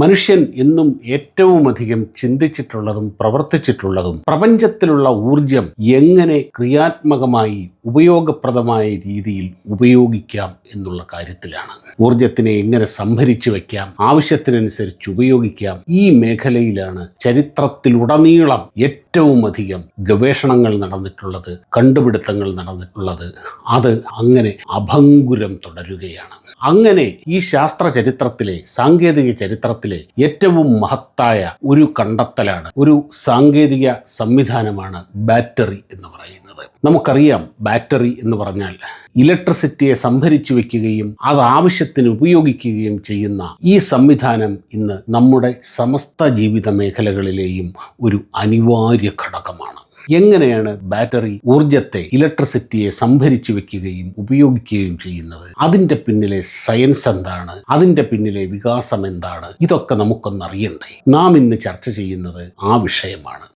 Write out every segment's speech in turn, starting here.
മനുഷ്യൻ എന്നും ഏറ്റവും അധികം ചിന്തിച്ചിട്ടുള്ളതും പ്രവർത്തിച്ചിട്ടുള്ളതും പ്രപഞ്ചത്തിലുള്ള ഊർജം എങ്ങനെ ക്രിയാത്മകമായി ഉപയോഗപ്രദമായ രീതിയിൽ ഉപയോഗിക്കാം എന്നുള്ള കാര്യത്തിലാണ്. ഊർജത്തിനെ എങ്ങനെ സംഭരിച്ചു വയ്ക്കാം ആവശ്യത്തിനനുസരിച്ച് ഉപയോഗിക്കാം ഈ മേഖലയിലാണ് ചരിത്രത്തിലുടനീളം ഏറ്റവും അധികം ഗവേഷണങ്ങൾ നടന്നിട്ടുള്ളത് കണ്ടുപിടുത്തങ്ങൾ നടന്നിട്ടുള്ളത്. അത് അങ്ങനെ അഭങ്കുരം തുടരുകയാണ്. അങ്ങനെ ഈ ശാസ്ത്ര ചരിത്രത്തിലെ സാങ്കേതിക ചരിത്രത്തിലെ ഏറ്റവും മഹത്തായ ഒരു കണ്ടെത്തലാണ് ഒരു സാങ്കേതിക സംവിധാനമാണ് ബാറ്ററി എന്ന് പറയുന്നത്. നമുക്കറിയാം ബാറ്ററി എന്ന് പറഞ്ഞാൽ ഇലക്ട്രിസിറ്റിയെ സംഭരിച്ചു വെക്കുകയും അത് ആവശ്യത്തിന് ഉപയോഗിക്കുകയും ചെയ്യുന്ന ഈ സംവിധാനം ഇന്ന് നമ്മുടെ സമസ്ത ജീവിത മേഖലകളിലെയും ഒരു അനിവാര്യ ഘടകമാണ്. എങ്ങനെയാണ് ബാറ്ററി ഊർജത്തെ ഇലക്ട്രിസിറ്റിയെ സംഭരിച്ചു വെക്കുകയും ഉപയോഗിക്കുകയും ചെയ്യുന്നത്? അതിന്റെ പിന്നിലെ സയൻസ് എന്താണ്? അതിന്റെ പിന്നിലെ വികാസം എന്താണ്? ഇതൊക്കെ നമുക്കൊന്നറിയണ്ടേ നാം ഇന്ന് ചർച്ച ചെയ്യുന്നത് ആ വിഷയമാണ്.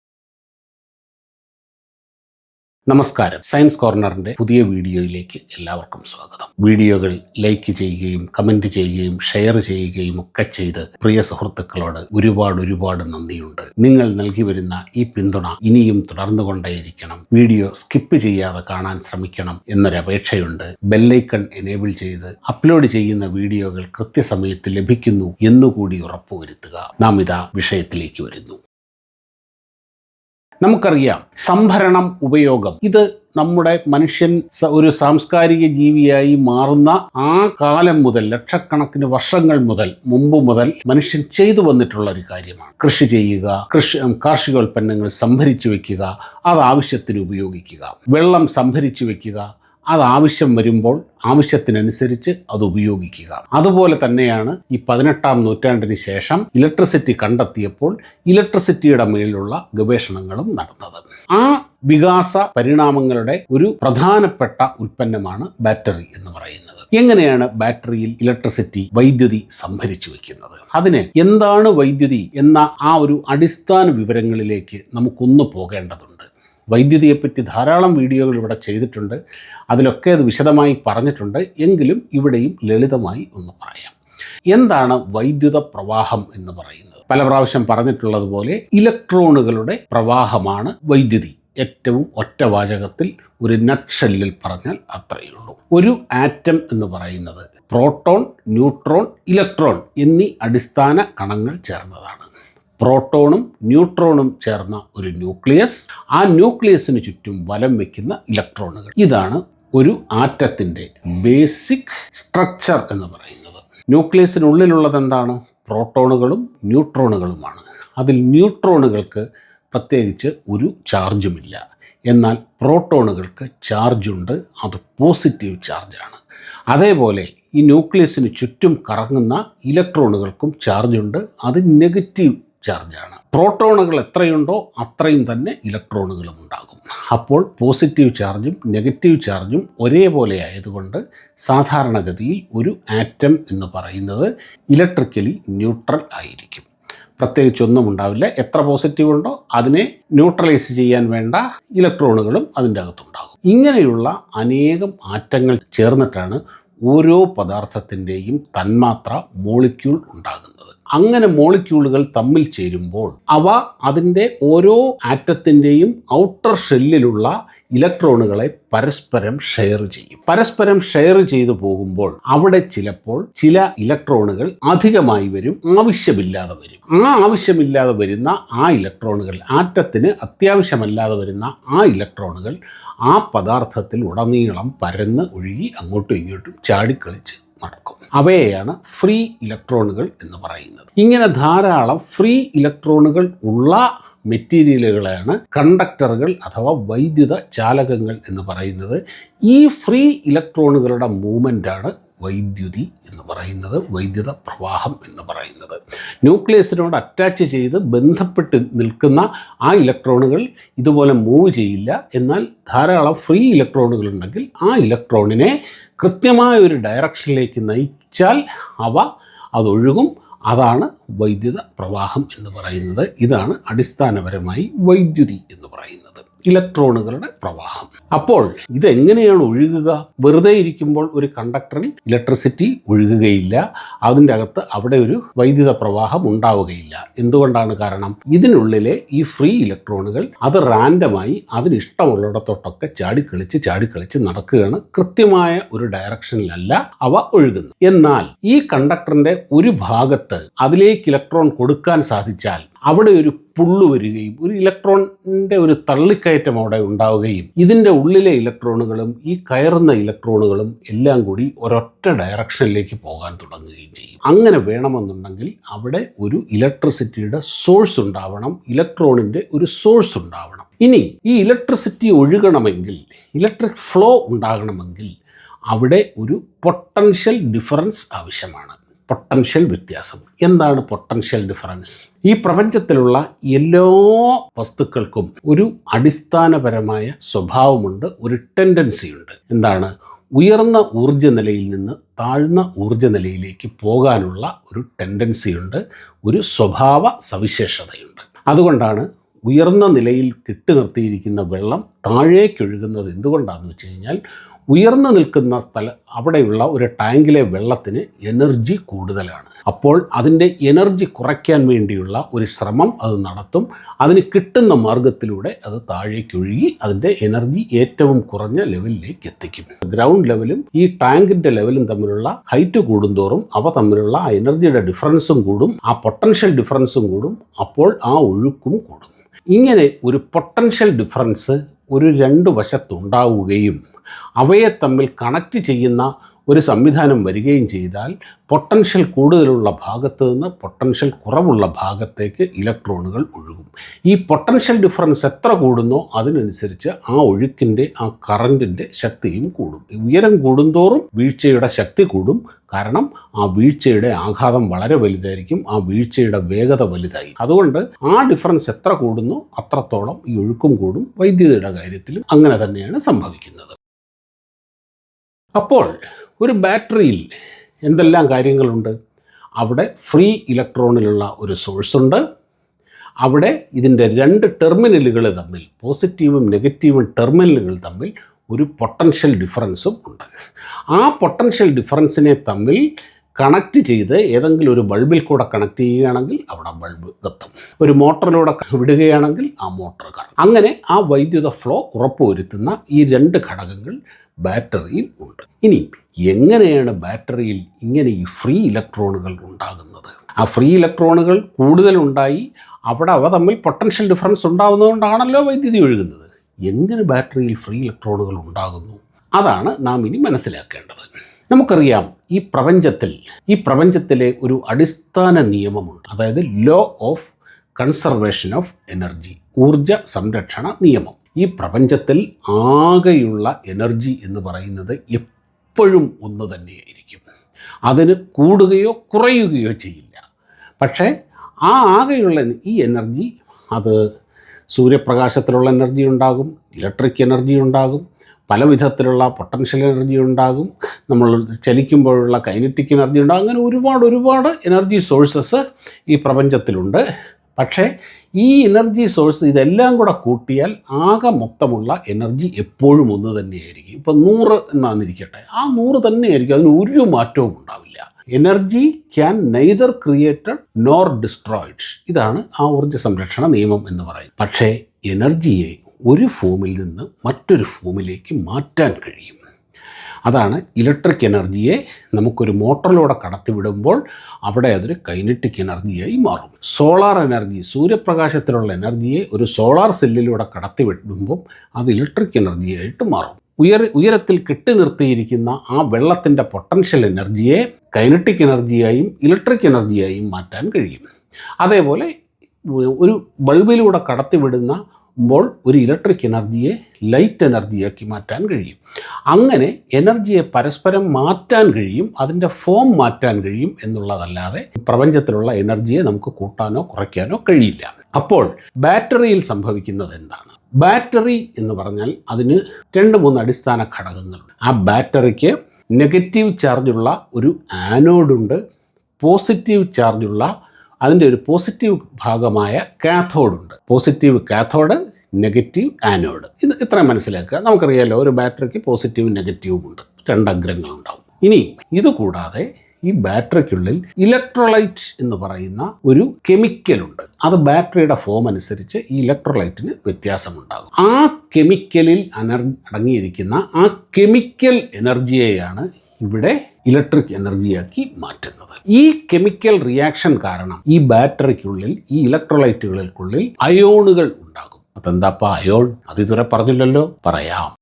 നമസ്കാരം. സയൻസ് കോർണറിന്റെ പുതിയ വീഡിയോയിലേക്ക് എല്ലാവർക്കും സ്വാഗതം. വീഡിയോകൾ ലൈക്ക് ചെയ്യുകയും കമന്റ് ചെയ്യുകയും ഷെയർ ചെയ്യുകയും ഒക്കെ ചെയ്ത് പ്രിയ സുഹൃത്തുക്കളോട് ഒരുപാട് ഒരുപാട് നന്ദിയുണ്ട്. നിങ്ങൾ നൽകി വരുന്ന ഈ പിന്തുണ ഇനിയും തുടർന്നു കൊണ്ടേയിരിക്കണം വീഡിയോ സ്കിപ്പ് ചെയ്യാതെ കാണാൻ ശ്രമിക്കണം എന്നൊരപേക്ഷയുണ്ട്. ബെല്ലൈക്കൺ എനേബിൾ ചെയ്ത് അപ്ലോഡ് ചെയ്യുന്ന വീഡിയോകൾ കൃത്യസമയത്ത് ലഭിക്കുന്നു എന്നുകൂടി ഉറപ്പുവരുത്തുക. നാം ഇതാ വിഷയത്തിലേക്ക് വരുന്നു. നമുക്കറിയാം സംഭരണം ഉപയോഗം. ഇത് നമ്മുടെ മനുഷ്യൻ ഒരു സാംസ്കാരിക ജീവിയായി മാറുന്ന ആ കാലം മുതൽ ലക്ഷക്കണക്കിന് വർഷങ്ങൾ മുതൽ മുമ്പ് മുതൽ മനുഷ്യൻ ചെയ്തു വന്നിട്ടുള്ള ഒരു കാര്യമാണ്. കൃഷി ചെയ്യുക കൃഷി കാർഷികോൽപ്പന്നങ്ങൾ സംഭരിച്ചു വെക്കുക അത് ആവശ്യത്തിന് ഉപയോഗിക്കുക. വെള്ളം സംഭരിച്ചു വെക്കുക അത് ആവശ്യം വരുമ്പോൾ ആവശ്യത്തിനനുസരിച്ച് അത് ഉപയോഗിക്കുക. അതുപോലെ തന്നെയാണ് ഈ പതിനെട്ടാം നൂറ്റാണ്ടിന് ശേഷം ഇലക്ട്രിസിറ്റി കണ്ടെത്തിയപ്പോൾ ഇലക്ട്രിസിറ്റിയുടെ മേലുള്ള ഗവേഷണങ്ങളും നടന്നത്. ആ വികാസ പരിണാമങ്ങളുടെ ഒരു പ്രധാനപ്പെട്ട ഉൽപ്പന്നമാണ് ബാറ്ററി എന്ന് പറയുന്നത്. എങ്ങനെയാണ് ബാറ്ററിയിൽ ഇലക്ട്രിസിറ്റി വൈദ്യുതി സംഭരിച്ചു വെക്കുന്നത്? അതിന് എന്താണ് വൈദ്യുതി എന്ന ആ ഒരു അടിസ്ഥാന വിവരങ്ങളിലേക്ക് നമുക്കൊന്ന് പോകേണ്ടതുണ്ട്. വൈദ്യുതിയെപ്പറ്റി ധാരാളം വീഡിയോകൾ ഇവിടെ ചെയ്തിട്ടുണ്ട്. അതിലൊക്കെ അത് വിശദമായി പറഞ്ഞിട്ടുണ്ട്. എങ്കിലും ഇവിടെയും ലളിതമായി ഒന്ന് പറയാം. എന്താണ് വൈദ്യുത പ്രവാഹം എന്ന് പറയുന്നത്? പല പ്രാവശ്യം പറഞ്ഞിട്ടുള്ളതുപോലെ ഇലക്ട്രോണുകളുടെ പ്രവാഹമാണ് വൈദ്യുതി. ഏറ്റവും ഒറ്റവാചകത്തിൽ ഒരു നക്ഷല്ലിൽ പറഞ്ഞാൽ അത്രയേ ഉള്ളൂ. ഒരു ആറ്റം എന്ന് പറയുന്നത് പ്രോട്ടോൺ ന്യൂട്രോൺ ഇലക്ട്രോൺ എന്നീ അടിസ്ഥാന കണങ്ങൾ ചേർന്നതാണ്. പ്രോട്ടോണും ന്യൂട്രോണും ചേർന്ന ഒരു ന്യൂക്ലിയസ്. ആ ന്യൂക്ലിയസിന് ചുറ്റും വലം വയ്ക്കുന്ന ഇലക്ട്രോണുകൾ. ഇതാണ് ഒരു ആറ്റത്തിന്റെ ബേസിക് സ്ട്രക്ചർ എന്ന് പറയുന്നത്. ന്യൂക്ലിയസിനുള്ളിലുള്ളത് എന്താണ്? പ്രോട്ടോണുകളും ന്യൂട്രോണുകളുമാണ്. അതിൽ ന്യൂട്രോണുകൾക്ക് പ്രത്യേകിച്ച് ഒരു ചാർജുമില്ല. എന്നാൽ പ്രോട്ടോണുകൾക്ക് ചാർജുണ്ട്. അത് പോസിറ്റീവ് ചാർജാണ്. അതേപോലെ ഈ ന്യൂക്ലിയസിന് ചുറ്റും കറങ്ങുന്ന ഇലക്ട്രോണുകൾക്കും ചാർജുണ്ട്. അത് നെഗറ്റീവ് ചാർജാണ്. പ്രോട്ടോണുകൾ എത്രയുണ്ടോ അത്രയും തന്നെ ഇലക്ട്രോണുകളും ഉണ്ടാകും. അപ്പോൾ പോസിറ്റീവ് ചാർജും നെഗറ്റീവ് ചാർജും ഒരേപോലെ ആയതുകൊണ്ട് സാധാരണഗതിയിൽ ഒരു ആറ്റം എന്ന് പറയുന്നത് ഇലക്ട്രിക്കലി ന്യൂട്രൽ ആയിരിക്കും. പ്രത്യേകിച്ചൊന്നും ഉണ്ടാവില്ല. എത്ര പോസിറ്റീവ് ഉണ്ടോ അതിനെ ന്യൂട്രലൈസ് ചെയ്യാൻ വേണ്ട ഇലക്ട്രോണുകളും അതിന്റെ അകത്തുണ്ടാകും. ഇങ്ങനെയുള്ള അനേകം ആറ്റങ്ങൾ ചേർന്നിട്ടാണ് ഓരോ പദാർത്ഥത്തിന്റെയും തന്മാത്ര മോളിക്യൂൾ ഉണ്ടാകുന്നത്. അങ്ങനെ മോളിക്യൂളുകൾ തമ്മിൽ ചേരുമ്പോൾ അവ അതിന്റെ ഓരോ ആറ്റത്തിന്റെയും ഔട്ടർ ഷെല്ലിലുള്ള ഇലക്ട്രോണുകളെ പരസ്പരം ഷെയർ ചെയ്യും. പരസ്പരം ഷെയർ ചെയ്തു പോകുമ്പോൾ അവിടെ ചിലപ്പോൾ ചില ഇലക്ട്രോണുകൾ അധികമായി വരും ആവശ്യമില്ലാതെ വരും. ആ ആവശ്യമില്ലാതെ വരുന്ന ആ ഇലക്ട്രോണുകൾ ആറ്റത്തിന് അത്യാവശ്യമല്ലാതെ വരുന്ന ആ ഇലക്ട്രോണുകൾ ആ പദാർത്ഥത്തിൽ ഉടനീളം പരന്ന് ഒഴുകി അങ്ങോട്ടും ഇങ്ങോട്ടും ചാടിക്കളിച്ച് നടക്കും അവയെയാണ് ഫ്രീ ഇലക്ട്രോണുകൾ എന്ന് പറയുന്നത്. ഇങ്ങനെ ധാരാളം ഫ്രീ ഇലക്ട്രോണുകൾ ഉള്ള മെറ്റീരിയലുകളാണ് കണ്ടക്ടറുകൾ അഥവാ വൈദ്യുത ചാലകങ്ങൾ എന്ന് പറയുന്നത്. ഈ ഫ്രീ ഇലക്ട്രോണുകളുടെ മൂവ്മെന്റാണ് വൈദ്യുതി എന്ന് പറയുന്നത് വൈദ്യുത പ്രവാഹം എന്ന് പറയുന്നത്. ന്യൂക്ലിയസിനോട് അറ്റാച്ച് ചെയ്ത് ബന്ധപ്പെട്ട് നിൽക്കുന്ന ആ ഇലക്ട്രോണുകൾ ഇതുപോലെ മൂവ് ചെയ്യില്ല. എന്നാൽ ധാരാളം ഫ്രീ ഇലക്ട്രോണുകൾ ഉണ്ടെങ്കിൽ ആ ഇലക്ട്രോണിനെ കൃത്യമായ ഒരു ഡയറക്ഷനിലേക്ക് നയിച്ചാൽ അവ അതൊഴുകും. അതാണ് വൈദ്യുത പ്രവാഹം എന്ന് പറയുന്നത്. ഇതാണ് അടിസ്ഥാനപരമായി വൈദ്യുതി എന്ന് പറയുന്നത്. ഇലക്ട്രോണുകളുടെ പ്രവാഹം. അപ്പോൾ ഇതെങ്ങനെയാണ് ഒഴുകുക? വെറുതെ ഇരിക്കുമ്പോൾ ഒരു കണ്ടക്ടറിൽ ഇലക്ട്രിസിറ്റി ഒഴുകുകയില്ല. അതിന്റെ അകത്ത് അവിടെ ഒരു വൈദ്യുത പ്രവാഹം ഉണ്ടാവുകയില്ല. എന്തുകൊണ്ടാണ് കാരണം? ഇതിനുള്ളിലെ ഈ ഫ്രീ ഇലക്ട്രോണുകൾ അത് റാൻഡമായി അതിനിഷ്ടമുള്ളിടത്തോട്ടൊക്കെ ചാടിക്കളിച്ച് ചാടിക്കളിച്ച് നടക്കുകയാണ്. കൃത്യമായ ഒരു ഡയറക്ഷനിലല്ല അവ ഒഴുകുന്നു എന്നാൽ ഈ കണ്ടക്ടറിന്റെ ഒരു ഭാഗത്ത് അതിലേക്ക് ഇലക്ട്രോൺ കൊടുക്കാൻ സാധിച്ചാൽ അവിടെ ഒരു പുള്ളു വരികയും ഒരു ഇലക്ട്രോണിന്റെ ഒരു തള്ളിക്കയറ്റം അവിടെ ഉണ്ടാവുകയും ഇതിന്റെ ഉള്ളിലെ ഇലക്ട്രോണുകളും ഈ കയറുന്ന ഇലക്ട്രോണുകളും എല്ലാം കൂടി ഒരൊറ്റ ഡയറക്ഷനിലേക്ക് പോകാൻ തുടങ്ങുകയും ചെയ്യും. അങ്ങനെ വേണമെന്നുണ്ടെങ്കിൽ അവിടെ ഒരു ഇലക്ട്രിസിറ്റിയുടെ സോഴ്സ് ഉണ്ടാവണം ഇലക്ട്രോണിന്റെ ഒരു സോഴ്സ് ഉണ്ടാവണം. ഇനി ഈ ഇലക്ട്രിസിറ്റി ഒഴുകണമെങ്കിൽ ഇലക്ട്രിക് ഫ്ലോ ഉണ്ടാകണമെങ്കിൽ അവിടെ ഒരു പൊട്ടൻഷ്യൽ ഡിഫറൻസ് ആവശ്യമാണ്. പൊട്ടൻഷ്യൽ വ്യത്യാസം. എന്താണ് പൊട്ടൻഷ്യൽ ഡിഫറൻസ്? ഈ പ്രപഞ്ചത്തിലുള്ള എല്ലാ വസ്തുക്കൾക്കും ഒരു അടിസ്ഥാനപരമായ സ്വഭാവമുണ്ട് ഒരു ടെൻഡൻസി ഉണ്ട്. എന്താണ്? ഉയർന്ന ഊർജ നിലയിൽ നിന്ന് താഴ്ന്ന ഊർജ നിലയിലേക്ക് പോകാനുള്ള ഒരു ടെൻഡൻസി ഉണ്ട് ഒരു സ്വഭാവ സവിശേഷതയുണ്ട്. അതുകൊണ്ടാണ് ഉയർന്ന നിലയിൽ കെട്ടി നിർത്തിയിരിക്കുന്ന വെള്ളം താഴേക്കൊഴുകുന്നത് എന്തുകൊണ്ടാണെന്ന് വെച്ച് കഴിഞ്ഞാൽ ഉയർന്നു നിൽക്കുന്ന സ്ഥലം അവിടെയുള്ള ഒരു ടാങ്കിലെ വെള്ളത്തിന് എനർജി കൂടുതലാണ്. അപ്പോൾ അതിന്റെ എനർജി കുറയ്ക്കാൻ വേണ്ടിയുള്ള ഒരു ശ്രമം അത് നടത്തും. അതിന് കിട്ടുന്ന മാർഗത്തിലൂടെ അത് താഴേക്കൊഴുകി അതിന്റെ എനർജി ഏറ്റവും കുറഞ്ഞ ലെവലിലേക്ക് എത്തിക്കും. ഗ്രൗണ്ട് ലെവലും ഈ ടാങ്കിന്റെ ലെവലും തമ്മിലുള്ള ഹൈറ്റ് കൂടുന്തോറും അവ തമ്മിലുള്ള എനർജിയുടെ ഡിഫറൻസും കൂടും ആ പൊട്ടൻഷ്യൽ ഡിഫറൻസും കൂടും അപ്പോൾ ആ ഒഴുക്കും കൂടും. ഇങ്ങനെ ഒരു പൊട്ടൻഷ്യൽ ഡിഫറൻസ് ഒരു രണ്ട് വശത്തുണ്ടാവുകയും അവയെ തമ്മിൽ കണക്റ്റ് ചെയ്യുന്ന ഒരു സംവിധാനം വരികയും ചെയ്താൽ പൊട്ടൻഷ്യൽ കൂടുതലുള്ള ഭാഗത്ത് നിന്ന് പൊട്ടൻഷ്യൽ കുറവുള്ള ഭാഗത്തേക്ക് ഇലക്ട്രോണുകൾ ഒഴുകും. ഈ പൊട്ടൻഷ്യൽ ഡിഫറൻസ് എത്ര കൂടുന്നോ അതിനനുസരിച്ച് ആ ഒഴുക്കിന്റെ ആ കറന്റിന്റെ ശക്തിയും കൂടും. ഉയരം കൂടുന്തോറും വീഴ്ചയുടെ ശക്തി കൂടും. കാരണം ആ വീഴ്ചയുടെ ആഘാതം വളരെ വലുതായിരിക്കും ആ വീഴ്ചയുടെ വേഗത വലുതായി. അതുകൊണ്ട് ആ ഡിഫറൻസ് എത്ര കൂടുന്നു അത്രത്തോളം ഈ ഒഴുക്കും കൂടും. വൈദ്യുതിയുടെ കാര്യത്തിലും അങ്ങനെ തന്നെയാണ് സംഭവിക്കുന്നത്. അപ്പോൾ ഒരു ബാറ്ററിയിൽ എന്തെല്ലാം കാര്യങ്ങളുണ്ട്? അവിടെ ഫ്രീ ഇലക്ട്രോണിലുള്ള ഒരു സോഴ്സ് ഉണ്ട്. അവിടെ ഇതിന്റെ രണ്ട് ടെർമിനലുകൾ തമ്മിൽ പോസിറ്റീവും നെഗറ്റീവും ടെർമിനലുകൾ തമ്മിൽ ഒരു പൊട്ടൻഷ്യൽ ഡിഫറൻസും ഉണ്ട്. ആ പൊട്ടൻഷ്യൽ ഡിഫറൻസിനെ തമ്മിൽ കണക്ട് ചെയ്ത് ഏതെങ്കിലും ഒരു ബൾബിൽ കൂടെ കണക്ട് ചെയ്യുകയാണെങ്കിൽ അവിടെ ബൾബ് കത്തും. ഒരു മോട്ടറിലൂടെ വിടുകയാണെങ്കിൽ ആ മോട്ടർ കറങ്ങും. അങ്ങനെ ആ വൈദ്യുത ഫ്ലോ ഉറപ്പുവരുത്തുന്ന ഈ രണ്ട് ഘടകങ്ങൾ ബാറ്ററിയിൽ ഉണ്ട്. ഇനി എങ്ങനെയാണ് ബാറ്ററിയിൽ ഇങ്ങനെ ഈ ഫ്രീ ഇലക്ട്രോണുകൾ ഉണ്ടാകുന്നത്? ആ ഫ്രീ ഇലക്ട്രോണുകൾ കൂടുതലുണ്ടായി അവിടെ അവ തമ്മിൽ പൊട്ടൻഷ്യൽ ഡിഫറൻസ് ഉണ്ടാകുന്നതുകൊണ്ടാണല്ലോ വൈദ്യുതി ഒഴുകുന്നത്. എങ്ങനെ ബാറ്ററിയിൽ ഫ്രീ ഇലക്ട്രോണുകൾ ഉണ്ടാകുന്നു? അതാണ് നാം ഇനി മനസ്സിലാക്കേണ്ടത്. നമുക്കറിയാം ഈ പ്രപഞ്ചത്തിൽ ഈ പ്രപഞ്ചത്തിലെ ഒരു അടിസ്ഥാന നിയമമുണ്ട്. അതായത് law of conservation of energy ഊർജ സംരക്ഷണ നിയമം. ഈ പ്രപഞ്ചത്തിൽ ആകെയുള്ള എനർജി എന്ന് പറയുന്നത് എപ്പോഴും ഒന്ന് തന്നെയായിരിക്കും. അതിന് കൂടുകയോ കുറയുകയോ ചെയ്യില്ല. പക്ഷേ ആ ആകെയുള്ള ഈ എനർജി അത് സൂര്യപ്രകാശത്തിലുള്ള എനർജി ഉണ്ടാകും ഇലക്ട്രിക് എനർജി ഉണ്ടാകും പല വിധത്തിലുള്ള പൊട്ടൻഷ്യൽ എനർജി ഉണ്ടാകും നമ്മൾ ചലിക്കുമ്പോഴുള്ള കൈനറ്റിക് എനർജി ഉണ്ടാകും. അങ്ങനെ ഒരുപാട് ഒരുപാട് എനർജി സോഴ്സസ് ഈ പ്രപഞ്ചത്തിലുണ്ട്. പക്ഷേ ഈ എനർജി സോഴ്സ് ഇതെല്ലാം കൂടെ കൂട്ടിയാൽ ആകെ മൊത്തമുള്ള എനർജി എപ്പോഴും ഒന്ന് തന്നെയായിരിക്കും. ഇപ്പം നൂറ് എന്നാന്നിരിക്കട്ടെ. ആ നൂറ് തന്നെയായിരിക്കും. അതിന് ഒരു മാറ്റവും ഉണ്ടാവില്ല. Energy can neither created nor destroyed ഇതാണ് ആ ഊർജ സംരക്ഷണ നിയമം എന്ന് പറയുന്നത്. പക്ഷേ എനർജിയെ ഒരു ഫോമിൽ നിന്ന് മറ്റൊരു ഫോമിലേക്ക് മാറ്റാൻ കഴിയും. അതാണ് ഇലക്ട്രിക് എനർജിയെ നമുക്കൊരു മോട്ടറിലൂടെ കടത്തിവിടുമ്പോൾ അവിടെ അതൊരു കൈനറ്റിക് എനർജിയായി മാറും. സോളാർ എനർജി സൂര്യപ്രകാശത്തിലുള്ള എനർജിയെ ഒരു സോളാർ സെല്ലിലൂടെ കടത്തിവിടുമ്പോൾ അത് ഇലക്ട്രിക് എനർജിയായിട്ട് മാറും. ഉയർ ഉയരത്തിൽ കെട്ടി നിർത്തിയിരിക്കുന്ന ആ വെള്ളത്തിന്റെ പൊട്ടൻഷ്യൽ എനർജിയെ കൈനറ്റിക് എനർജിയായും ഇലക്ട്രിക് എനർജിയായും മാറ്റാൻ കഴിയും. അതേപോലെ ഒരു ബൾബിലൂടെ കടത്തിവിടുന്ന മ്പോൾ ഒരു ഇലക്ട്രിക് എനർജിയെ ലൈറ്റ് എനർജിയാക്കി മാറ്റാൻ കഴിയും. അങ്ങനെ എനർജിയെ പരസ്പരം മാറ്റാൻ കഴിയും അതിന്റെ ഫോം മാറ്റാൻ കഴിയും എന്നുള്ളതല്ലാതെ പ്രപഞ്ചത്തിലുള്ള എനർജിയെ നമുക്ക് കൂട്ടാനോ കുറയ്ക്കാനോ കഴിയില്ല. അപ്പോൾ ബാറ്ററിയിൽ സംഭവിക്കുന്നത് എന്താണ്? ബാറ്ററി എന്ന് പറഞ്ഞാൽ അതിന് രണ്ട് മൂന്ന് അടിസ്ഥാന ഘടകങ്ങളുണ്ട്. ആ ബാറ്ററിക്ക് നെഗറ്റീവ് ചാർജുള്ള ഒരു ആനോഡുണ്ട് പോസിറ്റീവ് ചാർജുള്ള അതിന്റെ ഒരു പോസിറ്റീവ് ഭാഗമായ കാഥോഡുണ്ട് പോസിറ്റീവ് കാഥോഡ് നെഗറ്റീവ് ആനോഡ്. ഇത് ഇത്രയും മനസ്സിലാക്കുക. നമുക്കറിയാലോ ഒരു ബാറ്ററിക്ക് പോസിറ്റീവും നെഗറ്റീവും ഉണ്ട്. രണ്ട് അഗ്രങ്ങളുണ്ടാവും ഇനി ഇതുകൂടാതെ ഈ ബാറ്ററിക്കുള്ളിൽ ഇലക്ട്രോലൈറ്റ് എന്ന് പറയുന്ന ഒരു കെമിക്കലുണ്ട് അത് ബാറ്ററിയുടെ ഫോം അനുസരിച്ച് ഈ ഇലക്ട്രോലൈറ്റിന് വ്യത്യാസമുണ്ടാകും. ആ കെമിക്കലിൽ അനർ അടങ്ങിയിരിക്കുന്ന ആ കെമിക്കൽ എനർജിയെയാണ് ഇവിടെ ഇലക്ട്രിക് എനർജിയാക്കി മാറ്റുന്നത്. ഈ കെമിക്കൽ റിയാക്ഷൻ കാരണം ഈ ബാറ്ററിക്കുള്ളിൽ ഈ ഇലക്ട്രോലൈറ്റുകൾക്കുള്ളിൽ അയോണുകൾ ഉണ്ടാകും. അതെന്താപ്പ അയോൺ? അത് ഇതുവരെ പറഞ്ഞില്ലല്ലോ. പറയാം.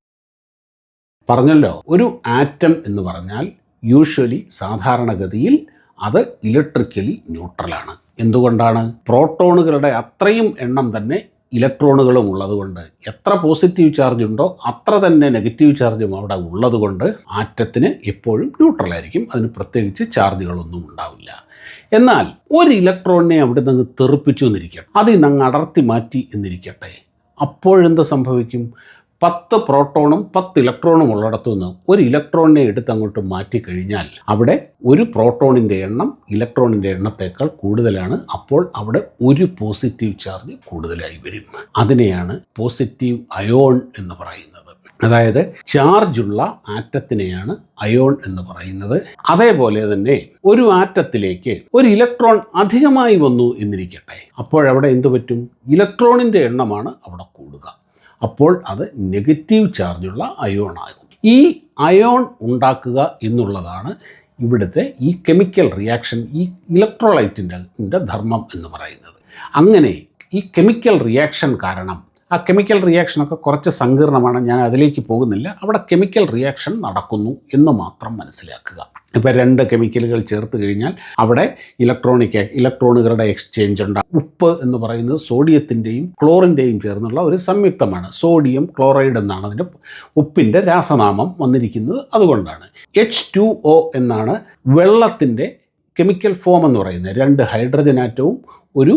പറഞ്ഞല്ലോ. ഒരു ആറ്റം എന്ന് പറഞ്ഞാൽ യൂഷ്വലി സാധാരണഗതിയിൽ അത് ഇലക്ട്രിക്കലി ന്യൂട്രലാണ്. എന്തുകൊണ്ടാണ്? പ്രോട്ടോണുകളുടെ അത്രയും എണ്ണം തന്നെ ഇലക്ട്രോണുകളും ഉള്ളതുകൊണ്ട് എത്ര പോസിറ്റീവ് ചാർജ് ഉണ്ടോ അത്ര തന്നെ നെഗറ്റീവ് ചാർജും അവിടെ ഉള്ളതുകൊണ്ട് ആറ്റത്തിന് എപ്പോഴും ന്യൂട്രലായിരിക്കും അതിന് പ്രത്യേകിച്ച് ചാർജുകളൊന്നും ഉണ്ടാവില്ല. എന്നാൽ ഒരു ഇലക്ട്രോണിനെ അവിടെ നിന്ന് തെറിപ്പിച്ചു എന്നിരിക്കട്ടെ. അതിൽ നിന്ന് അങ്ങ് അടർത്തി മാറ്റി എന്നിരിക്കട്ടെ. അപ്പോഴെന്ത് സംഭവിക്കും? പത്ത് പ്രോട്ടോണും പത്ത് ഇലക്ട്രോണും ഉള്ളിടത്തു നിന്ന് ഒരു ഇലക്ട്രോണിനെ എടുത്ത് അങ്ങോട്ട് മാറ്റിക്കഴിഞ്ഞാൽ അവിടെ ഒരു പ്രോട്ടോണിന്റെ എണ്ണം ഇലക്ട്രോണിന്റെ എണ്ണത്തേക്കാൾ കൂടുതലാണ്. അപ്പോൾ അവിടെ ഒരു പോസിറ്റീവ് ചാർജ് കൂടുതലായി വരും. അതിനെയാണ് പോസിറ്റീവ് അയോൺ എന്ന് പറയുന്നത്. അതായത് ചാർജുള്ള ആറ്റത്തിനെയാണ് അയോൺ എന്ന് പറയുന്നത്. അതേപോലെ തന്നെ ഒരു ആറ്റത്തിലേക്ക് ഒരു ഇലക്ട്രോൺ അധികമായി വന്നു എന്നിരിക്കട്ടെ. അപ്പോഴവിടെ എന്തു പറ്റും? ഇലക്ട്രോണിന്റെ എണ്ണമാണ് അവിടെ കൂടുക. അപ്പോൾ അത് നെഗറ്റീവ് ചാർജുള്ള അയോൺ ആകും. ഈ അയോൺ ഉണ്ടാക്കുക എന്നുള്ളതാണ് ഇവിടുത്തെ ഈ കെമിക്കൽ റിയാക്ഷൻ ഈ ഇലക്ട്രോലൈറ്റിന്റെ ധർമ്മം എന്ന് പറയുന്നത്. അങ്ങനെ ഈ കെമിക്കൽ റിയാക്ഷൻ കാരണം ആ കെമിക്കൽ റിയാക്ഷനൊക്കെ കുറച്ച് സങ്കീർണമാണ്. ഞാൻ അതിലേക്ക് പോകുന്നില്ല. അവിടെ കെമിക്കൽ റിയാക്ഷൻ നടക്കുന്നു എന്ന് മാത്രം മനസ്സിലാക്കുക. ഇപ്പോൾ രണ്ട് കെമിക്കലുകൾ ചേർത്ത് കഴിഞ്ഞാൽ അവിടെ ഇലക്ട്രോണിക് ഇലക്ട്രോണുകളുടെ എക്സ്ചേഞ്ച് ഉണ്ടാകും ഉപ്പ് എന്ന് പറയുന്നത് സോഡിയത്തിന്റെയും ക്ലോറിന്റെയും ചേർന്നുള്ള ഒരു സംയുക്തമാണ്. സോഡിയം ക്ലോറൈഡ് എന്നാണ് അതിന്റെ ഉപ്പിന്റെ രാസനാമം വന്നിരിക്കുന്നത് അതുകൊണ്ടാണ്. എച്ച് ടു ഒ എന്നാണ് വെള്ളത്തിന്റെ കെമിക്കൽ ഫോം എന്ന് പറയുന്നത്. രണ്ട് ഹൈഡ്രജൻ ആറ്റവും ഒരു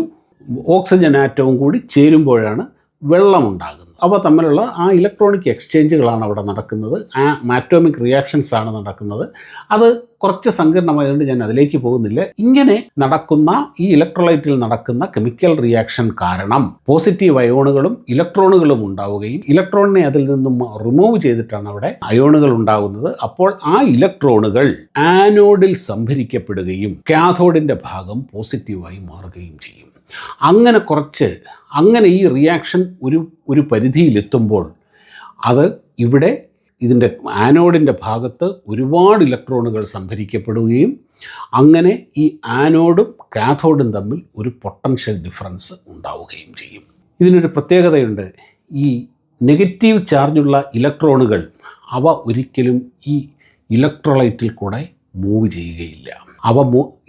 ഓക്സിജൻ ആറ്റവും കൂടി ചേരുമ്പോഴാണ് വെള്ളമുണ്ടാകുന്നത്. അവ തമ്മിലുള്ള ആ ഇലക്ട്രോണിക് എക്സ്ചേഞ്ചുകളാണ് അവിടെ നടക്കുന്നത്. ആ മാറ്റോമിക് റിയാക്ഷൻസ് ആണ് നടക്കുന്നത്. അത് കുറച്ച് സങ്കീർണമായതുകൊണ്ട് ഞാൻ അതിലേക്ക് പോകുന്നില്ല. ഇങ്ങനെ നടക്കുന്ന ഈ ഇലക്ട്രോലൈറ്റിൽ നടക്കുന്ന കെമിക്കൽ റിയാക്ഷൻ കാരണം പോസിറ്റീവ് അയോണുകളും ഇലക്ട്രോണുകളും ഉണ്ടാവുകയും ഇലക്ട്രോണിനെ അതിൽ നിന്നും റിമൂവ് ചെയ്തിട്ടാണ് അവിടെ അയോണുകൾ ഉണ്ടാകുന്നത്. അപ്പോൾ ആ ഇലക്ട്രോണുകൾ ആനോഡിൽ സംഭരിക്കപ്പെടുകയും കാഥോഡിന്റെ ഭാഗം പോസിറ്റീവായി മാറുകയും ചെയ്യും. അങ്ങനെ കുറച്ച് അങ്ങനെ ഈ റിയാക്ഷൻ ഒരു ഒരു പരിധിയിലെത്തുമ്പോൾ അത് ഇവിടെ ഇതിന്റെ ആനോഡിന്റെ ഭാഗത്ത് ഒരുപാട് ഇലക്ട്രോണുകൾ സംഭരിക്കപ്പെടുകയും അങ്ങനെ ഈ ആനോഡും കാഥോഡും തമ്മിൽ ഒരു പൊട്ടൻഷ്യൽ ഡിഫറൻസ് ഉണ്ടാവുകയും ചെയ്യും. ഇതിനൊരു പ്രത്യേകതയുണ്ട്. ഈ നെഗറ്റീവ് ചാർജുള്ള ഇലക്ട്രോണുകൾ അവ ഒരിക്കലും ഈ ഇലക്ട്രോലൈറ്റിൽ കൂടെ മൂവ് ചെയ്യുകയില്ല. അവ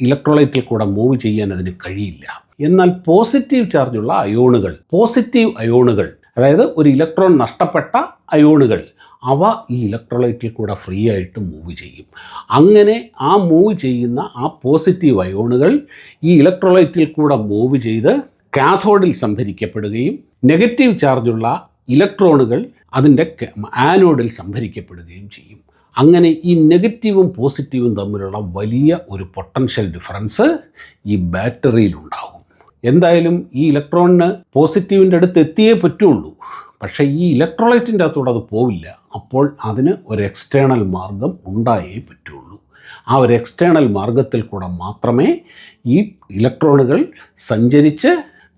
ഇലക്ട്രോലൈറ്റിൽ കൂടെ മൂവ് ചെയ്യാൻ അതിന് കഴിയില്ല. എന്നാൽ പോസിറ്റീവ് ചാർജുള്ള അയോണുകൾ പോസിറ്റീവ് അയോണുകൾ അതായത് ഒരു ഇലക്ട്രോൺ നഷ്ടപ്പെട്ട അയോണുകൾ അവ ഈ ഇലക്ട്രോലൈറ്റിൽ കൂടെ ഫ്രീ ആയിട്ട് മൂവ് ചെയ്യും. അങ്ങനെ ആ മൂവ് ചെയ്യുന്ന ആ പോസിറ്റീവ് അയോണുകൾ ഈ ഇലക്ട്രോലൈറ്റിൽ കൂടെ മൂവ് ചെയ്ത് കാഥോഡിൽ സംഭരിക്കപ്പെടുകയും നെഗറ്റീവ് ചാർജുള്ള ഇലക്ട്രോണുകൾ അതിന്റെ ആനോഡിൽ സംഭരിക്കപ്പെടുകയും ചെയ്യും. അങ്ങനെ ഈ നെഗറ്റീവും പോസിറ്റീവും തമ്മിലുള്ള വലിയ ഒരു പൊട്ടൻഷ്യൽ ഡിഫറൻസ് ഈ ബാറ്ററിയിലുണ്ടാകും എന്തായാലും ഈ ഇലക്ട്രോണിന് പോസിറ്റീവിന്റെ അടുത്ത് എത്തിയേ പറ്റുള്ളൂ. പക്ഷേ ഈ ഇലക്ട്രോലൈറ്റിന്റെ അകത്തൂടെ അത് പോവില്ല. അപ്പോൾ അതിന് ഒരു എക്സ്റ്റേണൽ മാർഗം ഉണ്ടായേ പറ്റുള്ളൂ. ആ ഒരു എക്സ്റ്റേണൽ മാർഗത്തിൽ കൂടെ മാത്രമേ ഈ ഇലക്ട്രോണുകൾ സഞ്ചരിച്ച്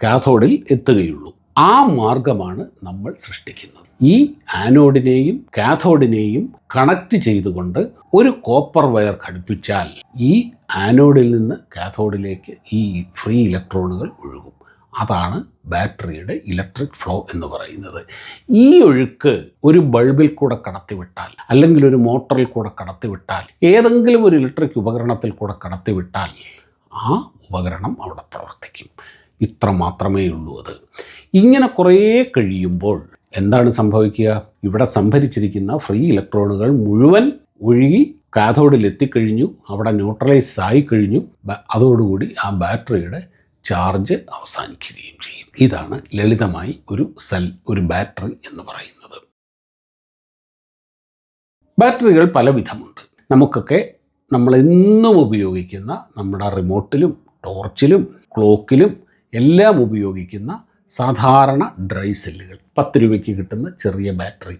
കാഥോഡിൽ എത്തുകയുള്ളൂ. ആ മാർഗമാണ് നമ്മൾ സൃഷ്ടിക്കുന്നത്. ഈ ആനോഡിനെയും കാഥോഡിനെയും കണക്ട് ചെയ്തുകൊണ്ട് ഒരു കോപ്പർ വയർ ഘടിപ്പിച്ചാൽ ഈ ആനോഡിൽ നിന്ന് കാഥോഡിലേക്ക് ഈ ഫ്രീ ഇലക്ട്രോണുകൾ ഒഴുകും. അതാണ് ബാറ്ററിയുടെ ഇലക്ട്രിക് ഫ്ലോ എന്ന് പറയുന്നത്. ഈ ഒഴുക്ക് ഒരു ബൾബിൽ കൂടെ കടത്തിവിട്ടാൽ അല്ലെങ്കിൽ ഒരു മോട്ടറിൽ കൂടെ കടത്തിവിട്ടാൽ ഏതെങ്കിലും ഒരു ഇലക്ട്രിക് ഉപകരണത്തിൽ കൂടെ കടത്തിവിട്ടാൽ ആ ഉപകരണം അവിടെ പ്രവർത്തിക്കും. ഇത്ര മാത്രമേ ഉള്ളൂ അത്. ഇങ്ങനെ കുറേ കഴിയുമ്പോൾ എന്താണ് സംഭവിക്കുക? ഇവിടെ സംഭരിച്ചിരിക്കുന്ന ഫ്രീ ഇലക്ട്രോണുകൾ മുഴുവൻ ഒഴുകി കാഥോഡിൽ എത്തിക്കഴിഞ്ഞു അവിടെ ന്യൂട്രലൈസ് ആയി കഴിഞ്ഞു. അതോടുകൂടി ആ ബാറ്ററിയുടെ ചാർജ് അവസാനിക്കുകയും ചെയ്യും. ഇതാണ് ലളിതമായി ഒരു സെൽ ഒരു ബാറ്ററി എന്ന് പറയുന്നത്. ബാറ്ററികൾ പലവിധമുണ്ട്. നമുക്കൊക്കെ നമ്മൾ എന്നും ഉപയോഗിക്കുന്ന നമ്മുടെ റിമോട്ടിലും ടോർച്ചിലും ക്ലോക്കിലും എല്ലാം ഉപയോഗിക്കുന്ന സാധാരണ ഡ്രൈ സെല്ലുകൾ. പത്ത് രൂപയ്ക്ക് കിട്ടുന്ന ചെറിയ ബാറ്ററി.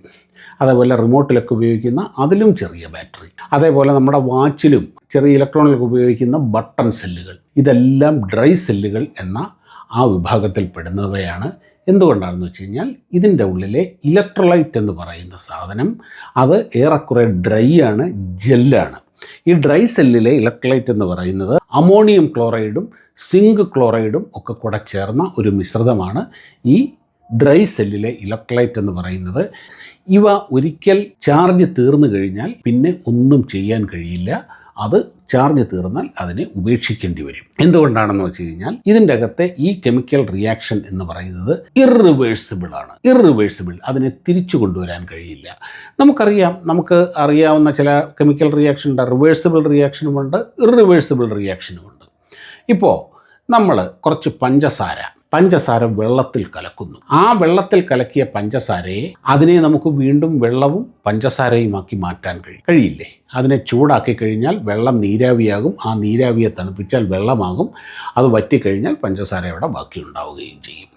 അതേപോലെ റിമോട്ടിലൊക്കെ ഉപയോഗിക്കുന്ന അതിലും ചെറിയ ബാറ്ററി. അതേപോലെ നമ്മുടെ വാച്ചിലും ചെറിയ ഇലക്ട്രോണിക് ഉപയോഗിക്കുന്ന ബട്ടൺ സെല്ലുകൾ. ഇതെല്ലാം ഡ്രൈ സെല്ലുകൾ എന്ന ആ വിഭാഗത്തിൽ പെടുന്നവയാണ് എന്തുകൊണ്ടാണെന്ന് വെച്ച് കഴിഞ്ഞാൽ ഇതിന്റെ ഉള്ളിലെ ഇലക്ട്രോലൈറ്റ് എന്ന് പറയുന്ന സാധനം അത് ഏറെക്കുറെ ഡ്രൈ ആണ് ജെല്ലാണ്. ഈ ഡ്രൈ സെല്ലിലെ ഇലക്ട്രോലൈറ്റ് എന്ന് പറയുന്നത് അമോണിയം ക്ലോറൈഡും സിങ്ക് ക്ലോറൈഡും ഒക്കെ കൂടെ ചേർന്ന ഒരു മിശ്രിതമാണ് ഈ ഡ്രൈ സെല്ലിലെ ഇലക്ട്രോലൈറ്റ് എന്ന് പറയുന്നത്. ഇവ ഒരിക്കൽ ചാർജ് തീർന്നു കഴിഞ്ഞാൽ പിന്നെ ഒന്നും ചെയ്യാൻ കഴിയില്ല. അത് ചാർജ് തീർന്നാൽ അതിനെ ഉപേക്ഷിക്കേണ്ടി വരും. എന്തുകൊണ്ടാണെന്ന് വെച്ച് കഴിഞ്ഞാൽ ഇതിന്റെ അകത്തെ ഈ കെമിക്കൽ റിയാക്ഷൻ എന്ന് പറയുന്നത് ഇറിവേഴ്സിബിൾ ആണ്. ഇറിവേഴ്സിബിൾ അതിനെ തിരിച്ചു കൊണ്ടുവരാൻ കഴിയില്ല. നമുക്കറിയാം നമുക്ക് അറിയാവുന്ന ചില കെമിക്കൽ റിയാക്ഷൻ ഉണ്ട് റിവേഴ്സിബിൾ റിയാക്ഷനുമുണ്ട് ഇറിവേഴ്സിബിൾ റിയാക്ഷനുമുണ്ട് ഇപ്പോൾ നമ്മൾ കുറച്ച് പഞ്ചസാര പഞ്ചസാര വെള്ളത്തിൽ കലക്കുന്നു. ആ വെള്ളത്തിൽ കലക്കിയ പഞ്ചസാരയെ അതിനെ നമുക്ക് വീണ്ടും വെള്ളവും പഞ്ചസാരയുമാക്കി മാറ്റാൻ കഴിയും കഴിയില്ലേ? അതിനെ ചൂടാക്കി കഴിഞ്ഞാൽ വെള്ളം നീരാവിയാകും. ആ നീരാവിയെ തണുപ്പിച്ചാൽ വെള്ളമാകും. അത് വറ്റിക്കഴിഞ്ഞാൽ പഞ്ചസാര അവിടെ ബാക്കി ഉണ്ടാവുകയും ചെയ്യും.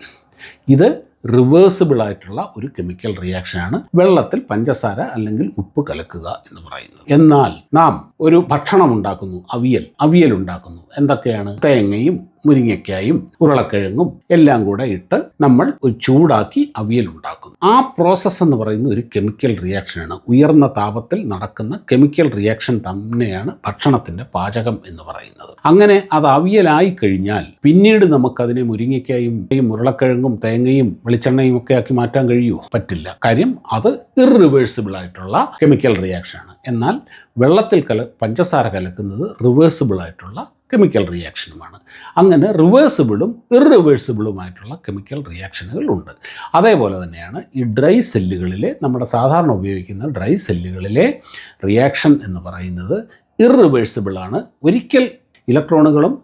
ഇത് റിവേഴ്സിബിൾ ആയിട്ടുള്ള ഒരു കെമിക്കൽ റിയാക്ഷനാണ് വെള്ളത്തിൽ പഞ്ചസാര അല്ലെങ്കിൽ ഉപ്പ് കലക്കുക എന്ന് പറയുന്നത്. എന്നാൽ നാം ഒരു ഭക്ഷണം ഉണ്ടാക്കുന്നു. അവിയൽ. അവിയൽ ഉണ്ടാക്കുന്നു. എന്തൊക്കെയാണ്? തേങ്ങയും മുരിങ്ങയ്ക്കായും ഉരുളക്കിഴങ്ങും എല്ലാം കൂടെ ഇട്ട് നമ്മൾ ചൂടാക്കി അവിയൽ ഉണ്ടാക്കുന്നു. ആ പ്രോസസ്സ് എന്ന് പറയുന്ന ഒരു കെമിക്കൽ റിയാക്ഷനാണ് ഉയർന്ന താപത്തിൽ നടക്കുന്ന കെമിക്കൽ റിയാക്ഷൻ തന്നെയാണ് ഭക്ഷണത്തിന്റെ പാചകം എന്ന് പറയുന്നത്. അങ്ങനെ അത് അവിയലായി കഴിഞ്ഞാൽ പിന്നീട് നമുക്കതിനെ മുരിങ്ങയ്ക്കായും ഉരുളക്കിഴങ്ങും തേങ്ങയും വെളിച്ചെണ്ണയും ഒക്കെ ആക്കി മാറ്റാൻ കഴിയുമോ? പറ്റില്ല. കാര്യം അത് ഇറിവേഴ്സിബിൾ ആയിട്ടുള്ള കെമിക്കൽ റിയാക്ഷനാണ് എന്നാൽ വെള്ളത്തിൽ കല പഞ്ചസാര കലക്കുന്നത് റിവേഴ്സിബിൾ ആയിട്ടുള്ള കെമിക്കൽ റിയാക്ഷനുമാണ് അങ്ങനെ റിവേഴ്സിബിളും ഇറിവേഴ്സിബിളുമായിട്ടുള്ള കെമിക്കൽ റിയാക്ഷനുകൾ ഉണ്ട് അതേപോലെ തന്നെയാണ് ഈ ഡ്രൈ സെല്ലുകളിലെ നമ്മുടെ സാധാരണ ഉപയോഗിക്കുന്ന ഡ്രൈ സെല്ലുകളിലെ റിയാക്ഷൻ എന്ന് പറയുന്നത് ഇറിവേഴ്സിബിളാണ് ഒരിക്കൽ ഇലക്ട്രോണുകളും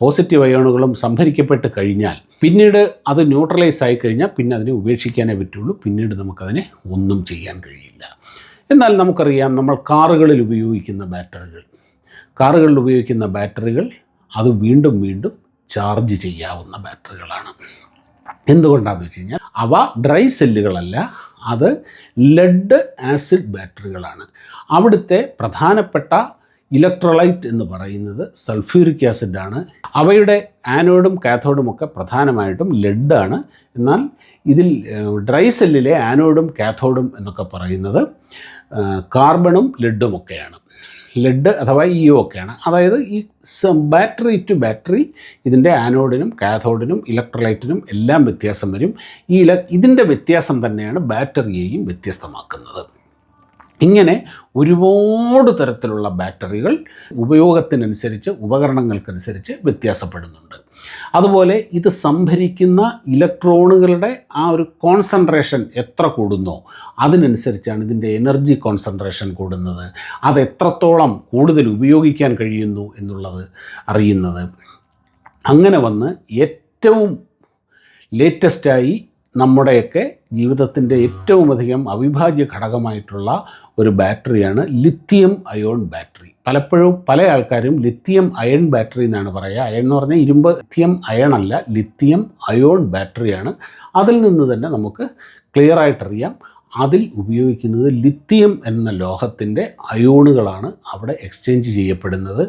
പോസിറ്റീവ് അയോണുകളും സംഭരിക്കപ്പെട്ട് കഴിഞ്ഞാൽ പിന്നീട് അത് ന്യൂട്രലൈസ് ആയി കഴിഞ്ഞാൽ പിന്നെ അതിനെ ഉപേക്ഷിക്കാനേ പറ്റുള്ളൂ. പിന്നീട് നമുക്കതിനെ ഒന്നും ചെയ്യാൻ കഴിയില്ല. എന്നാൽ നമുക്കറിയാം നമ്മൾ കാറുകളിൽ ഉപയോഗിക്കുന്ന ബാറ്ററികൾ കാറുകളിൽ ഉപയോഗിക്കുന്ന ബാറ്ററികൾ അത് വീണ്ടും വീണ്ടും ചാർജ് ചെയ്യാവുന്ന ബാറ്ററികളാണ്. എന്തുകൊണ്ടാണെന്ന് വെച്ച് കഴിഞ്ഞാൽ അവ ഡ്രൈ സെല്ലുകളല്ല അത് ലെഡ് ആസിഡ് ബാറ്ററികളാണ്. അവിടുത്തെ പ്രധാനപ്പെട്ട ഇലക്ട്രോലൈറ്റ് എന്ന് പറയുന്നത് സൾഫ്യൂരിക് ആസിഡാണ്. അവയുടെ ആനോഡും കാഥോഡും ഒക്കെ പ്രധാനമായിട്ടും ലെഡാണ്. എന്നാൽ ഇതിൽ ഡ്രൈ സെല്ലിലെ ആനോഡും കാഥോഡും എന്നൊക്കെ പറയുന്നത് കാർബണും ലെഡും ഒക്കെയാണ്. ലെഡ് അഥവാ ഇഒ ഒക്കെയാണ്. അതായത് ഈ ബാറ്ററി ടു ബാറ്ററി ഇതിന്റെ ആനോഡിനും കാഥോഡിനും ഇലക്ട്രോലൈറ്റിനും എല്ലാം വ്യത്യാസം വരും. ഈ ഇല ഇതിന്റെ വ്യത്യാസം തന്നെയാണ് ബാറ്ററിയെയും വ്യത്യസ്തമാക്കുന്നത്. ഇങ്ങനെ ഒരുപാട് തരത്തിലുള്ള ബാറ്ററികൾ ഉപയോഗത്തിനനുസരിച്ച് ഉപകരണങ്ങൾക്കനുസരിച്ച് വ്യത്യാസപ്പെടുന്നുണ്ട്. അതുപോലെ ഇത് സംഭരിക്കുന്ന ഇലക്ട്രോണുകളുടെ ആ ഒരു കോൺസെൻട്രേഷൻ എത്ര കൂടുന്നോ അതിനനുസരിച്ചാണ് ഇതിന്റെ എനർജി കോൺസെൻട്രേഷൻ കൂടുന്നത്. അത് എത്രത്തോളം കൂടുതൽ ഉപയോഗിക്കാൻ കഴിയുന്നു എന്നുള്ളത് അറിയുന്നത്. അങ്ങനെ വന്ന് ഏറ്റവും ലേറ്റസ്റ്റായി നമ്മുടെയൊക്കെ ജീവിതത്തിന്റെ ഏറ്റവും അധികം അവിഭാജ്യ ഘടകമായിട്ടുള്ള ഒരു ബാറ്ററിയാണ് ലിത്തിയം അയോൺ ബാറ്ററി പലപ്പോഴും പല ആൾക്കാരും ലിത്തിയം അയൺ ബാറ്ററി എന്നാണ് പറയുക. അയൺ എന്ന് പറഞ്ഞാൽ ഇരുമ്പ്. ലിത്തിയം അയൺ അല്ല ലിത്തിയം അയോൺ ബാറ്ററിയാണ് അതിൽ നിന്ന് തന്നെ നമുക്ക് ക്ലിയർ ആയിട്ടറിയാം അതിൽ ഉപയോഗിക്കുന്നത് ലിത്തിയം എന്ന ലോഹത്തിന്റെ അയോണുകളാണ് അവിടെ എക്സ്ചേഞ്ച് ചെയ്യപ്പെടുന്നത്.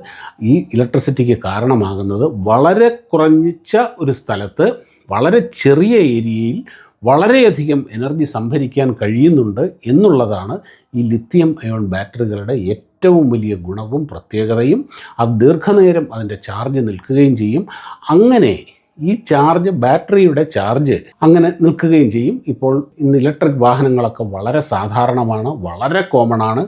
ഈ ഇലക്ട്രിസിറ്റിക്ക് കാരണമാകുന്നത് വളരെ കുറഞ്ഞിച്ച ഒരു സ്ഥലത്ത് വളരെ ചെറിയ ഏരിയയിൽ വളരെയധികം എനർജി സംഭരിക്കാൻ കഴിയുന്നുണ്ട് എന്നുള്ളതാണ് ഈ ലിത്തിയം അയോൺ ബാറ്ററികളുടെ ഏറ്റവും വലിയ ഗുണവും പ്രത്യേകതയും അത് ദീർഘനേരം അതിന്റെ ചാർജ് നിൽക്കുകയും ചെയ്യും. അങ്ങനെ ഈ ചാർജ് ബാറ്ററിയുടെ ചാർജ് അങ്ങനെ നിൽക്കുകയും ചെയ്യും. ഇപ്പോൾ ഇന്ന് ഇലക്ട്രിക് വാഹനങ്ങളൊക്കെ വളരെ സാധാരണമാണ് വളരെ കോമൺ ആണ്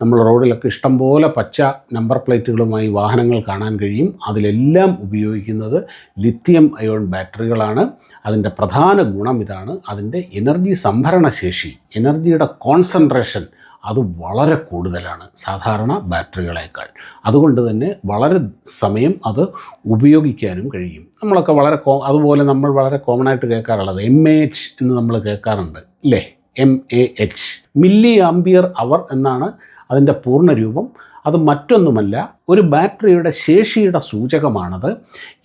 നമ്മൾ റോഡിലൊക്കെ ഇഷ്ടംപോലെ പച്ച നമ്പർ പ്ലേറ്റുകളുമായി വാഹനങ്ങൾ കാണാൻ കഴിയും. അതിലെല്ലാം ഉപയോഗിക്കുന്നത് ലിത്തിയം അയോൺ ബാറ്ററികളാണ്. അതിന്റെ പ്രധാന ഗുണം ഇതാണ്. അതിന്റെ എനർജി സംഭരണ ശേഷി എനർജിയുടെ കോൺസെൻട്രേഷൻ അത് വളരെ കൂടുതലാണ് സാധാരണ ബാറ്ററികളേക്കാൾ. അതുകൊണ്ട് തന്നെ വളരെ സമയം അത് ഉപയോഗിക്കാനും കഴിയും. നമ്മളൊക്കെ വളരെ കോ അതുപോലെ നമ്മൾ വളരെ കോമൺ ആയിട്ട് കേൾക്കാറുള്ളത് എം എ എച്ച് എന്ന് നമ്മൾ കേൾക്കാറുണ്ട് ഇല്ലേ? M A H milli ampere hour എന്നാണ് അതിന്റെ പൂർണ രൂപം അത് മറ്റൊന്നുമല്ല ഒരു ബാറ്ററിയുടെ ശേഷിയുടെ സൂചകമാണത്.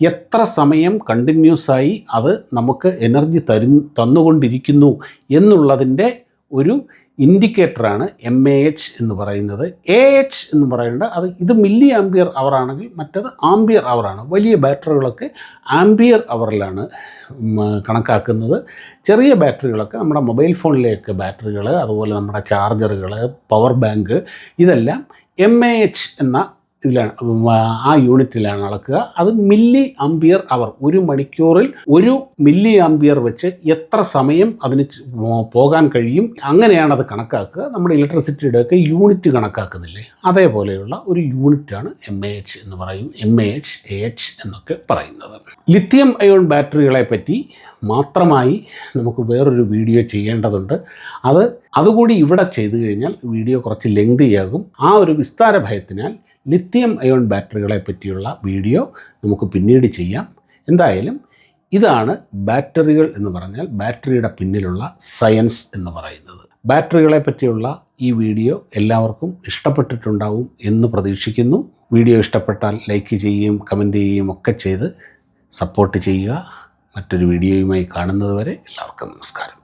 എത്ര സമയം കണ്ടിന്യൂസ് ആയി അത് നമുക്ക് എനർജി തരു തന്നുകൊണ്ടിരിക്കുന്നു എന്നുള്ളതിന്റെ ഒരു ഇൻഡിക്കേറ്ററാണ് എം എ എച്ച് എന്ന് പറയുന്നത്. എ എച്ച് എന്ന് പറയുന്നത് അത് ഇത് മില്ലി ആംബിയർ അവർ ആണെങ്കിൽ മറ്റത് ആംബിയർ അവറാണ് വലിയ ബാറ്ററികളൊക്കെ ആംബിയർ അവറിലാണ് കണക്കാക്കുന്നത്. ചെറിയ ബാറ്ററികളൊക്കെ നമ്മുടെ മൊബൈൽ ഫോണിലെയൊക്കെ ബാറ്ററികൾ അതുപോലെ നമ്മുടെ ചാർജറുകൾ പവർ ബാങ്ക് ഇതെല്ലാം എം എ എച്ച് എന്ന ഇതിലാണ് ആ യൂണിറ്റിലാണ് അളക്കുക. അത് മില്ലി അമ്പിയർ അവർ ഒരു മണിക്കൂറിൽ ഒരു മില്ലി അമ്പിയർ വെച്ച് എത്ര സമയം അതിന് പോകാൻ കഴിയും അങ്ങനെയാണ് അത് കണക്കാക്കുക. നമ്മുടെ ഇലക്ട്രിസിറ്റിയുടെ ഒക്കെ യൂണിറ്റ് കണക്കാക്കുന്നില്ലേ? അതേപോലെയുള്ള ഒരു യൂണിറ്റാണ് എം എ എച്ച് എന്ന് പറയും. M A H A H എന്നൊക്കെ പറയുന്നത്. ലിഥിയം അയോൺ ബാറ്ററികളെ പറ്റി മാത്രമായി നമുക്ക് വേറൊരു വീഡിയോ ചെയ്യേണ്ടതുണ്ട്. അത് അതുകൂടി ഇവിടെ ചെയ്തു കഴിഞ്ഞാൽ വീഡിയോ കുറച്ച് ലെങ്തിയാകും ആ ഒരു വിസ്താര ഭയത്തിനാൽ ലിഥിയം അയോൺ ബാറ്ററികളെ പറ്റിയുള്ള വീഡിയോ നമുക്ക് പിന്നീട് ചെയ്യാം. എന്തായാലും ഇതാണ് ബാറ്ററികൾ എന്ന് പറഞ്ഞാൽ ബാറ്ററിയുടെ പിന്നിലുള്ള സയൻസ് എന്ന് പറയുന്നത്. ബാറ്ററികളെ പറ്റിയുള്ള ഈ വീഡിയോ എല്ലാവർക്കും ഇഷ്ടപ്പെട്ടിട്ടുണ്ടാവും എന്ന് പ്രതീക്ഷിക്കുന്നു. വീഡിയോ ഇഷ്ടപ്പെട്ടാൽ ലൈക്ക് ചെയ്യുകയും കമന്റ് ചെയ്യുകയും ഒക്കെ ചെയ്ത് സപ്പോർട്ട് ചെയ്യുക. മറ്റൊരു വീഡിയോയുമായി കാണുന്നതുവരെ എല്ലാവർക്കും നമസ്കാരം.